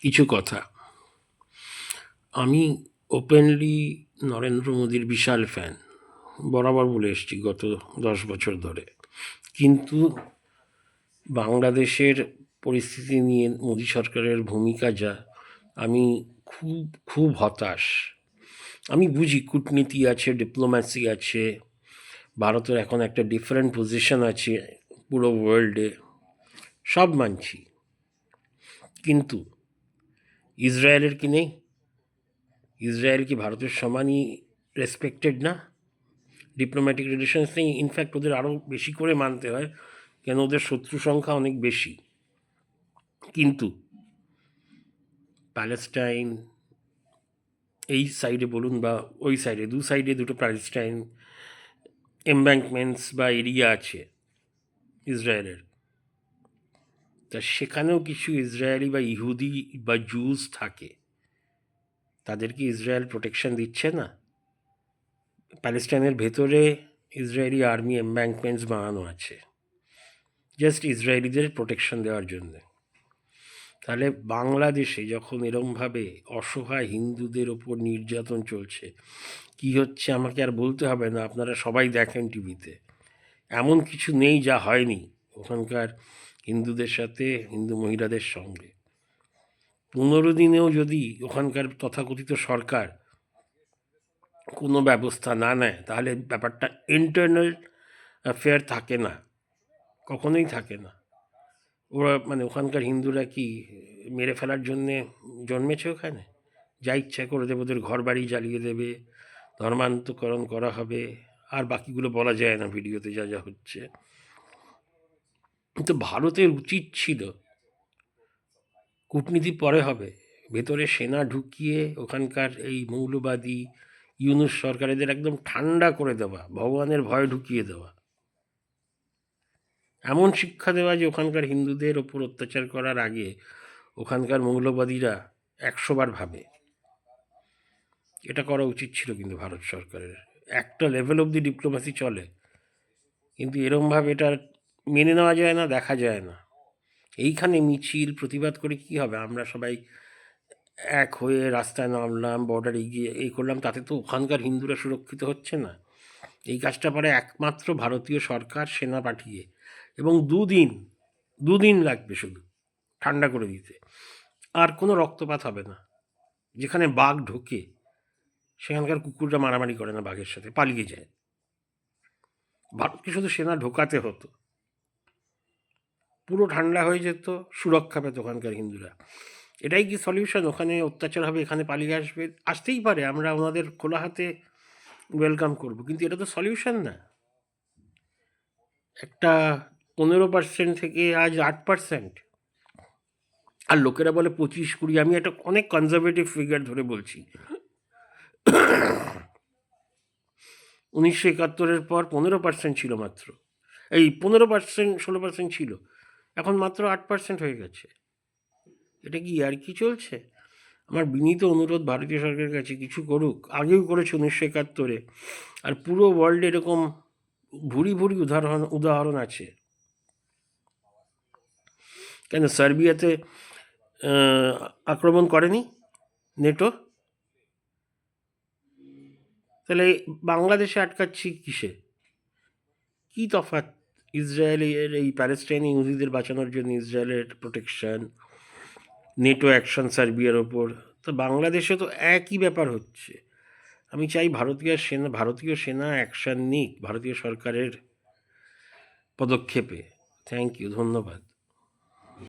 কিছু কথা। আমি ওপেনলি নরেন্দ্র মোদীর বিশাল ফ্যান বরাবর বলে এসছি গত দশ বছর ধরে। কিন্তু বাংলাদেশের পরিস্থিতি নিয়ে মোদী সরকারের ভূমিকা যা, আমি খুব খুব হতাশ। আমি বুঝি কূটনীতি আছে ডিপ্লোম্যাসি আছে, ভারতের এখন একটা ডিফারেন্ট পজিশন আছে, পুরো ওয়ার্ল্ডে সব মানছি। কিন্তু ইসরায়েলের কি নেই? ইসরায়েল কি ভারতের সমানই রেসপেক্টেড না? ডিপ্লোম্যাটিক রিলেশনস নেই। ইনফ্যাক্ট ওদের আরও বেশি করে মানতে হয়, কেন ওদের শত্রু সংখ্যা অনেক বেশি। কিন্তু প্যালেস্টাইন এই সাইডে বলুন বা ওই সাইডে দু সাইডে দুটো প্যালেস্টাইন এমব্যাঙ্কমেন্টস বা এরিয়া আছে ইসরায়েলের। তা সেখানেও কিছু ইসরায়েলি বা ইহুদি বা জুস থাকে। তাদেরকে ইসরায়েল প্রোটেকশন দিচ্ছে না? প্যালেস্টাইনের ভেতরে ইসরায়েলি আর্মি এমব্যাঙ্কমেন্টস বানানো আছে। জাস্ট ইসরায়েলিদের প্রোটেকশন দেওয়ার জন্যে। তাহলে বাংলাদেশে যখন এরমভাবে অসহায় হিন্দুদের ওপর নির্যাতন চলছে, কি হচ্ছে আমাকে আর বলতে হবে না? আপনারা সবাই দেখেন টিভিতে এমন কিছু নেই যা হয়নি। ওখানকার হিন্দুদের সাথে, হিন্দু মহিলাদের সঙ্গে। পনেরো দিনেও যদি ওখানকার তথাকথিত সরকার কোনো ব্যবস্থা না নেয়, তাহলে ব্যাপারটা ইন্টারনাল অ্যাফেয়ার থাকে না, কখনোই থাকে না। ওরা মানে ওখানকার হিন্দুরা কি মেরে ফেলার জন্যে জন্মেছে ওখানে? যা ইচ্ছা করে দেবে, ওদের ঘর বাড়ি জ্বালিয়ে দেবে, ধর্মান্তকরণ করা হবে, আর বাকিগুলো বলা যায় না ভিডিওতে যা যা হচ্ছে। কিন্তু ভারতের উচিত ছিল কূটনীতি পরে হবে। ভেতরে সেনা ঢুকিয়ে ওখানকার এই মৌলবাদী ইউনুস সরকারেদের একদম ঠান্ডা করে দেওয়া, ভগবানের ভয় ঢুকিয়ে দেওয়া। এমন শিক্ষা দেওয়া যে ওখানকার হিন্দুদের ওপর অত্যাচার করার আগে ওখানকার মৌলবাদীরা একশোবার ভাবে। এটা করা উচিত ছিল কিন্তু ভারত সরকারের। একটা লেভেল অবধি ডিপ্লোমেসি চলে। কিন্তু এরমভাবে এটা মেনে নেওয়া যায় না, দেখা যায় না। এইখানে মিছিল, প্রতিবাদ করে কি হবে? আমরা সবাই এক হয়ে রাস্তায় নামলাম বর্ডারে গিয়ে এই করলাম, তাতে তো ওখানকার হিন্দুরা সুরক্ষিত হচ্ছে না। এই কাজটা পারে একমাত্র ভারতীয় সরকার, সেনা পাঠিয়ে এবং দুদিন দুদিন লাগবে শুধু, ঠান্ডা করে দিতে। আর কোনো রক্তপাত হবে না। যেখানে বাঘ ঢোকে, সেখানকার কুকুররা মারামারি করে না বাঘের সাথে, পালিয়ে যায়। ভারতকে শুধু সেনা ঢোকাতে হতো। পুরো ঠান্ডা হয়ে যেত, সুরক্ষা পেত ওখানকার হিন্দুরা। এটাই কি সলিউশন ওখানে অত্যাচার হবে, এখানে পালিয়ে আসবে? আসতেই পারে, আমরা ওনাদের খোলা হাতে ওয়েলকাম করব, কিন্তু এটা তো সলিউশন না। একটা পনেরো পার্সেন্ট থেকে আজ আট পার্সেন্ট আর লোকেরা বলে পঁচিশ, কুড়ি, আমি একটা অনেক কনজারভেটিভ ফিগার ধরে বলছি। উনিশশো একাত্তরের পর পনেরো পার্সেন্ট ছিল মাত্র। এই পনেরো পার্সেন্ট ষোলো পার্সেন্ট ছিল। এখন মাত্র আট পার্সেন্ট হয়ে গেছে। এটা কি আর কি চলছে? আমার বিনীত অনুরোধ ভারতীয় সরকারের কাছে, কিছু করুক। আগেও করেছে উনিশশো একাত্তরে। আর পুরো ওয়ার্ল্ডে এরকম ভুরি ভুরি উদাহরণ উদাহরণ আছে। কেন, সার্বিয়াতে আক্রমণ করেনি নেটো? তাহলে বাংলাদেশে আটকাচ্ছি কিসে? কী তফাৎ? ইসরায়েলের এই প্যালেস্টাইনি ইহুদিদের বাঁচানোর জন্য ইসরায়েলের প্রোটেকশন নেটো অ্যাকশন সার্বিয়ার ওপর। তো বাংলাদেশে তো একই ব্যাপার হচ্ছে। আমি চাই ভারতীয় সেনা ভারতীয় সেনা অ্যাকশন নিক, ভারতীয় সরকারের পদক্ষেপে। থ্যাংক ইউ ধন্যবাদ।